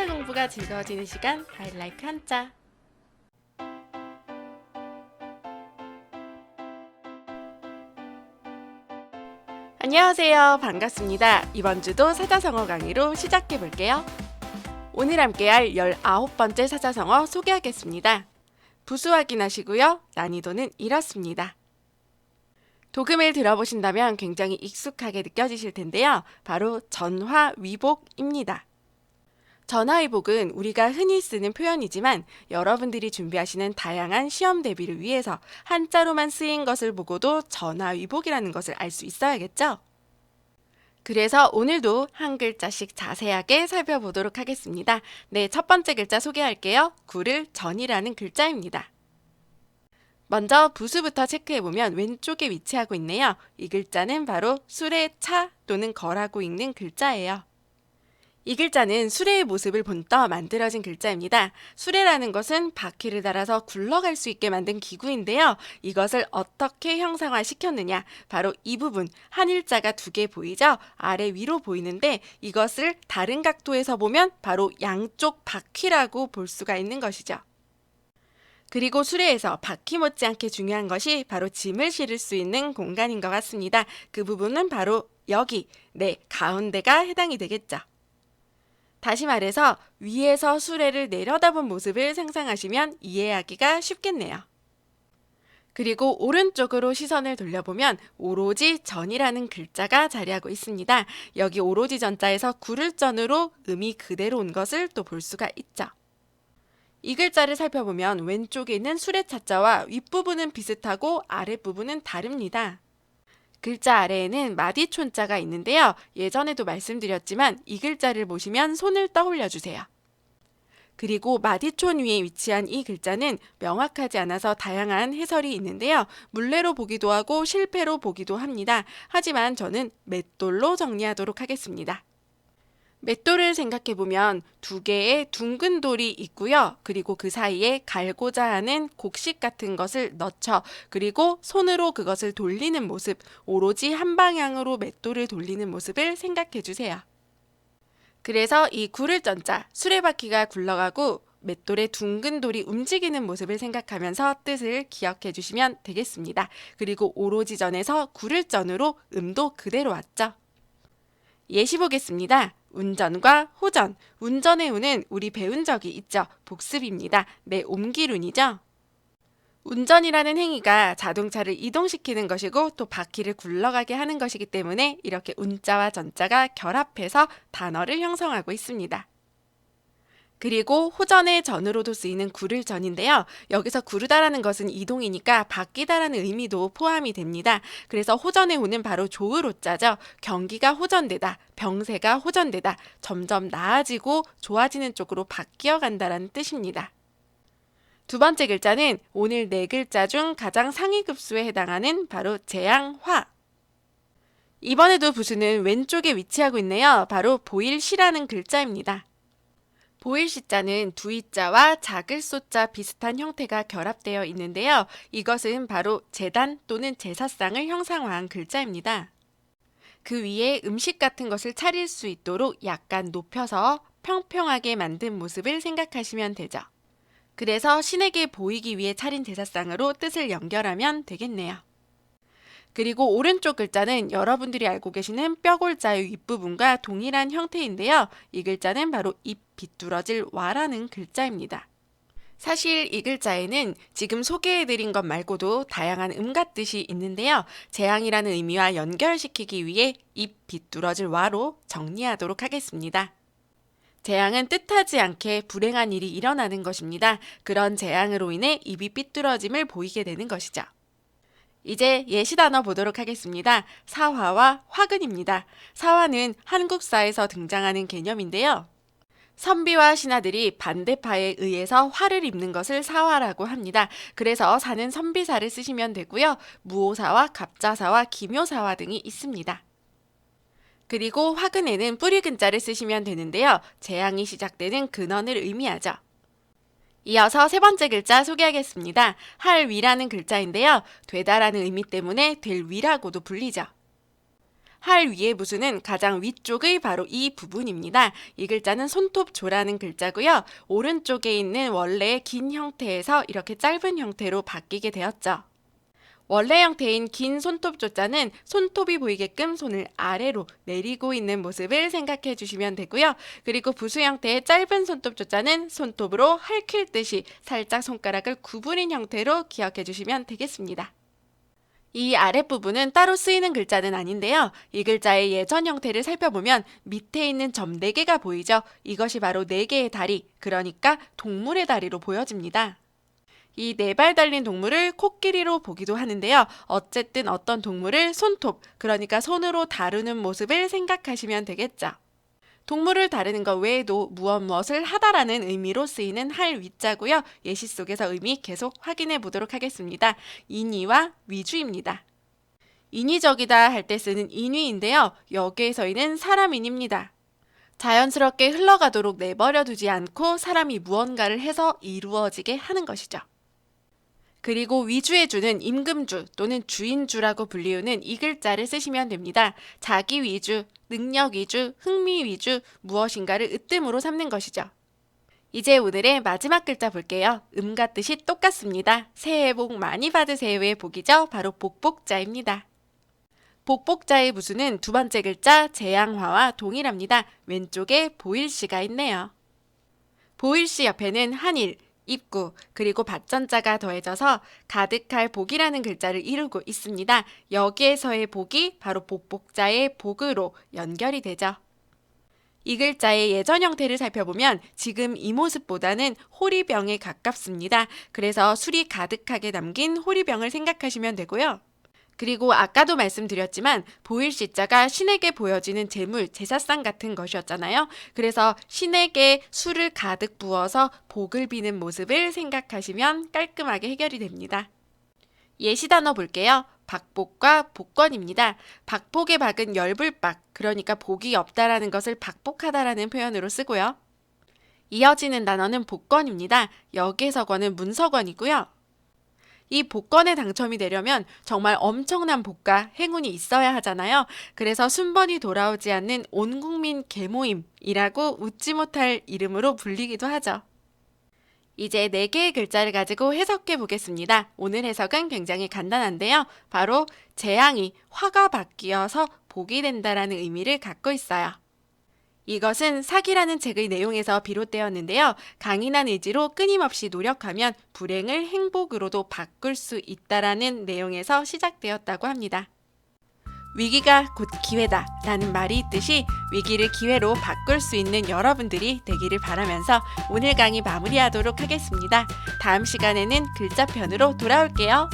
한자 공부가 즐거워지는 시간 바일라이크 한자. 안녕하세요. 반갑습니다. 이번 주도 사자성어 강의로 시작해 볼게요. 오늘 함께할 19번째 사자성어 소개하겠습니다. 부수 확인하시고요. 난이도는 이렇습니다. 도금을 들어보신다면 굉장히 익숙하게 느껴지실 텐데요. 바로 전화위복입니다. 전화위복은 우리가 흔히 쓰는 표현이지만 여러분들이 준비하시는 다양한 시험 대비를 위해서 한자로만 쓰인 것을 보고도 전화위복이라는 것을 알 수 있어야겠죠? 그래서 오늘도 한 글자씩 자세하게 살펴보도록 하겠습니다. 네, 첫 번째 글자 소개할게요. 구를 전이라는 글자입니다. 먼저 부수부터 체크해보면 왼쪽에 위치하고 있네요. 이 글자는 바로 술의 차 또는 거라고 읽는 글자예요. 이 글자는 수레의 모습을 본떠 만들어진 글자입니다. 수레라는 것은 바퀴를 달아서 굴러갈 수 있게 만든 기구인데요. 이것을 어떻게 형상화 시켰느냐? 바로 이 부분, 한 일자가 두 개 보이죠? 아래 위로 보이는데 이것을 다른 각도에서 보면 바로 양쪽 바퀴라고 볼 수가 있는 것이죠. 그리고 수레에서 바퀴 못지않게 중요한 것이 바로 짐을 실을 수 있는 공간인 것 같습니다. 그 부분은 바로 여기, 네, 가운데가 해당이 되겠죠. 다시 말해서 위에서 수레를 내려다본 모습을 상상하시면 이해하기가 쉽겠네요. 그리고 오른쪽으로 시선을 돌려보면 오로지 전이라는 글자가 자리하고 있습니다. 여기 오로지 전자에서 구를 전으로 음이 그대로 온 것을 또 볼 수가 있죠. 이 글자를 살펴보면 왼쪽에 있는 수레 차자와 윗부분은 비슷하고 아랫부분은 다릅니다. 글자 아래에는 마디촌자가 있는데요. 예전에도 말씀드렸지만 이 글자를 보시면 손을 떠올려 주세요. 그리고 마디촌 위에 위치한 이 글자는 명확하지 않아서 다양한 해설이 있는데요. 물레로 보기도 하고 실패로 보기도 합니다. 하지만 저는 맷돌로 정리하도록 하겠습니다. 맷돌을 생각해 보면 두 개의 둥근 돌이 있고요. 그리고 그 사이에 갈고자 하는 곡식 같은 것을 넣죠. 그리고 손으로 그것을 돌리는 모습, 오로지 한 방향으로 맷돌을 돌리는 모습을 생각해 주세요. 그래서 이 구를 전자, 수레바퀴가 굴러가고 맷돌의 둥근 돌이 움직이는 모습을 생각하면서 뜻을 기억해 주시면 되겠습니다. 그리고 오로지 전에서 구를 전으로 음도 그대로 왔죠. 예시 보겠습니다. 운전과 호전. 운전의 운은 우리 배운 적이 있죠. 복습입니다. 네, 옮기룬이죠. 운전이라는 행위가 자동차를 이동시키는 것이고 또 바퀴를 굴러가게 하는 것이기 때문에 이렇게 운자와 전자가 결합해서 단어를 형성하고 있습니다. 그리고 호전의 전으로도 쓰이는 구를 전인데요. 여기서 구르다라는 것은 이동이니까 바뀌다라는 의미도 포함이 됩니다. 그래서 호전의 호는 바로 조으로자죠. 경기가 호전되다, 병세가 호전되다, 점점 나아지고 좋아지는 쪽으로 바뀌어 간다라는 뜻입니다. 두 번째 글자는 오늘 네 글자 중 가장 상위 급수에 해당하는 바로 재앙화. 이번에도 부수는 왼쪽에 위치하고 있네요. 바로 보일시라는 글자입니다. 보일 시자는 두이자와 작을 소자 비슷한 형태가 결합되어 있는데요. 이것은 바로 재단 또는 제사상을 형상화한 글자입니다. 그 위에 음식 같은 것을 차릴 수 있도록 약간 높여서 평평하게 만든 모습을 생각하시면 되죠. 그래서 신에게 보이기 위해 차린 제사상으로 뜻을 연결하면 되겠네요. 그리고 오른쪽 글자는 여러분들이 알고 계시는 뼈골자의 윗부분과 동일한 형태인데요. 이 글자는 바로 입 비뚤어질 와라는 글자입니다. 사실 이 글자에는 지금 소개해드린 것 말고도 다양한 음과 뜻이 있는데요. 재앙이라는 의미와 연결시키기 위해 입 비뚤어질 와로 정리하도록 하겠습니다. 재앙은 뜻하지 않게 불행한 일이 일어나는 것입니다. 그런 재앙으로 인해 입이 삐뚤어짐을 보이게 되는 것이죠. 이제 예시 단어 보도록 하겠습니다. 사화와 화근입니다. 사화는 한국사에서 등장하는 개념인데요. 선비와 신하들이 반대파에 의해서 화를 입는 것을 사화라고 합니다. 그래서 사는 선비사를 쓰시면 되고요. 무오사와 갑자사와 기묘사화 등이 있습니다. 그리고 화근에는 뿌리 근자를 쓰시면 되는데요. 재앙이 시작되는 근원을 의미하죠. 이어서 세 번째 글자 소개하겠습니다. 할 위라는 글자인데요. 되다라는 의미 때문에 될 위라고도 불리죠. 할 위의 부수는 가장 위쪽의 바로 이 부분입니다. 이 글자는 손톱조라는 글자고요. 오른쪽에 있는 원래의 긴 형태에서 이렇게 짧은 형태로 바뀌게 되었죠. 원래 형태인 긴 손톱 조자는 손톱이 보이게끔 손을 아래로 내리고 있는 모습을 생각해 주시면 되고요. 그리고 부수 형태의 짧은 손톱 조자는 손톱으로 할퀴듯이 살짝 손가락을 구부린 형태로 기억해 주시면 되겠습니다. 이 아랫부분은 따로 쓰이는 글자는 아닌데요. 이 글자의 예전 형태를 살펴보면 밑에 있는 점 4개가 보이죠? 이것이 바로 4개의 다리, 그러니까 동물의 다리로 보여집니다. 이 네 발 달린 동물을 코끼리로 보기도 하는데요. 어쨌든 어떤 동물을 손톱, 그러니까 손으로 다루는 모습을 생각하시면 되겠죠. 동물을 다루는 것 외에도 무엇 무엇을 하다라는 의미로 쓰이는 할 위자고요. 예시 속에서 의미 계속 확인해 보도록 하겠습니다. 인위와 위주입니다. 인위적이다 할 때 쓰는 인위인데요. 여기에서의는 사람인입니다. 자연스럽게 흘러가도록 내버려 두지 않고 사람이 무언가를 해서 이루어지게 하는 것이죠. 그리고 위주의 주는 임금주 또는 주인주라고 불리우는 이 글자를 쓰시면 됩니다. 자기 위주, 능력 위주, 흥미 위주, 무엇인가를 으뜸으로 삼는 것이죠. 이제 오늘의 마지막 글자 볼게요. 음과 뜻이 똑같습니다. 새해 복 많이 받으세요의 복이죠. 바로 복복자입니다. 복복자의 부수는 두 번째 글자 재앙화와 동일합니다. 왼쪽에 보일시가 있네요. 보일시 옆에는 한일, 입구, 그리고 받전자가 더해져서 가득할 복이라는 글자를 이루고 있습니다. 여기에서의 복이 바로 복복자의 복으로 연결이 되죠. 이 글자의 예전 형태를 살펴보면 지금 이 모습보다는 호리병에 가깝습니다. 그래서 술이 가득하게 담긴 호리병을 생각하시면 되고요. 그리고 아까도 말씀드렸지만 보일 시자가 신에게 보여지는 재물, 제사상 같은 것이었잖아요. 그래서 신에게 술을 가득 부어서 복을 비는 모습을 생각하시면 깔끔하게 해결이 됩니다. 예시 단어 볼게요. 박복과 복권입니다. 박복의 박은 열불박, 그러니까 복이 없다라는 것을 박복하다라는 표현으로 쓰고요. 이어지는 단어는 복권입니다. 여기에서 권은 문서권이고요. 이 복권에 당첨이 되려면 정말 엄청난 복과 행운이 있어야 하잖아요. 그래서 순번이 돌아오지 않는 온 국민 개모임이라고 웃지 못할 이름으로 불리기도 하죠. 이제 네 개의 글자를 가지고 해석해 보겠습니다. 오늘 해석은 굉장히 간단한데요. 바로 재앙이 화가 바뀌어서 복이 된다라는 의미를 갖고 있어요. 이것은 사기라는 책의 내용에서 비롯되었는데요. 강인한 의지로 끊임없이 노력하면 불행을 행복으로도 바꿀 수 있다라는 내용에서 시작되었다고 합니다. 위기가 곧 기회다 라는 말이 있듯이 위기를 기회로 바꿀 수 있는 여러분들이 되기를 바라면서 오늘 강의 마무리하도록 하겠습니다. 다음 시간에는 글자편으로 돌아올게요.